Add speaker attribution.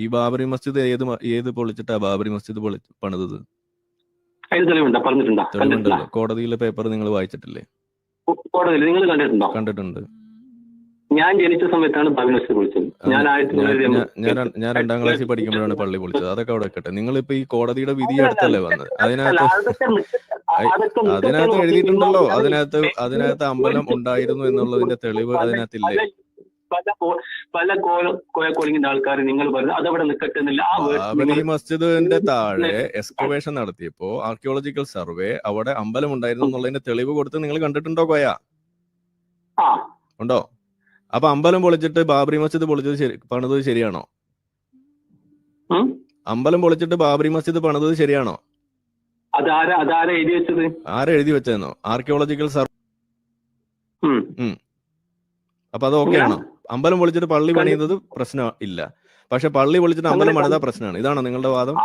Speaker 1: ഈ ബാബറി മസ്ജിദ് ഏത് ഏത് പൊളിച്ചിട്ടാ ബാബറി മസ്ജിദ് പൊളി പണിതത്? തെളിവുണ്ടല്ലോ. കോടതിയിലെ പേപ്പർ നിങ്ങൾ വായിച്ചിട്ടില്ലേ?
Speaker 2: കോടതിയിൽ നിങ്ങൾ കണ്ടിട്ടുണ്ടോ?
Speaker 1: കണ്ടിട്ടുണ്ട്.
Speaker 2: ഞാൻ ജനിച്ച സമയത്താണ് ബാബി മസ്ജിദ് പൊളിച്ചത്. ഞാൻ ആയിരത്തി
Speaker 1: ഞാൻ-
Speaker 2: തൊള്ളായിരത്തി
Speaker 1: രണ്ടാം ക്ലാസ്സിൽ പഠിക്കുമ്പോഴാണ് പള്ളി പൊളിച്ചത്. അതൊക്കെ അവിടെ വെക്കട്ടെ. നിങ്ങൾ ഇപ്പൊ ഈ കോടതിയുടെ വിധി അടുത്തല്ലേ വന്നത്? അതിനകത്ത് അതിനകത്ത് എഴുതിയിട്ടുണ്ടല്ലോ. അതിനകത്ത് അതിനകത്ത് അമ്പലം ഉണ്ടായിരുന്നു എന്നുള്ളതിന്റെ തെളിവ് അതിനകത്തില്ലേ?
Speaker 2: പല പല കോ- കോയ കോളിങ്ങിന്റെ ആൾക്കാർ നിങ്ങൾ പറഞ്ഞു അതവിടെ നിൽക്കട്ടെന്നില്ല ആ നിങ്ങൾ-
Speaker 1: മസ്ജിദിന്റെ താഴെ എക്സ്കവേഷൻ നടത്തിയപ്പോ ആർക്കിയോളജിക്കൽ സർവേ അവിടെ അമ്പലം ഉണ്ടായിരുന്നു എന്നുള്ളതിന്റെ തെളിവ് കൊടുത്ത് നിങ്ങൾ കണ്ടിട്ടുണ്ടോ കോയ? ഉണ്ടോ? അപ്പൊ അമ്പലം പൊളിച്ചിട്ട് ബാബറി മസ്ജിദ് പൊളിച്ചത് ശരി പണിതത് ശരിയാണോ? അമ്പലം പൊളിച്ചിട്ട് ബാബറി മസ്ജിദ് പണിതത് ശരിയാണോ?
Speaker 2: അതാരാ എഴുതി
Speaker 1: വെച്ചതെന്നോ? Archaeological survey. അപ്പൊ അത് ഓക്കെ ആണോ? അമ്പലം പൊളിച്ചിട്ട് പള്ളി പണിയുന്നത് പ്രശ്നം ഇല്ല. പക്ഷെ പള്ളി പൊളിച്ചിട്ട് അമ്പലം പണിതാ പ്രശ്നമാണ് ഇതാണോ നിങ്ങളുടെ വാദം?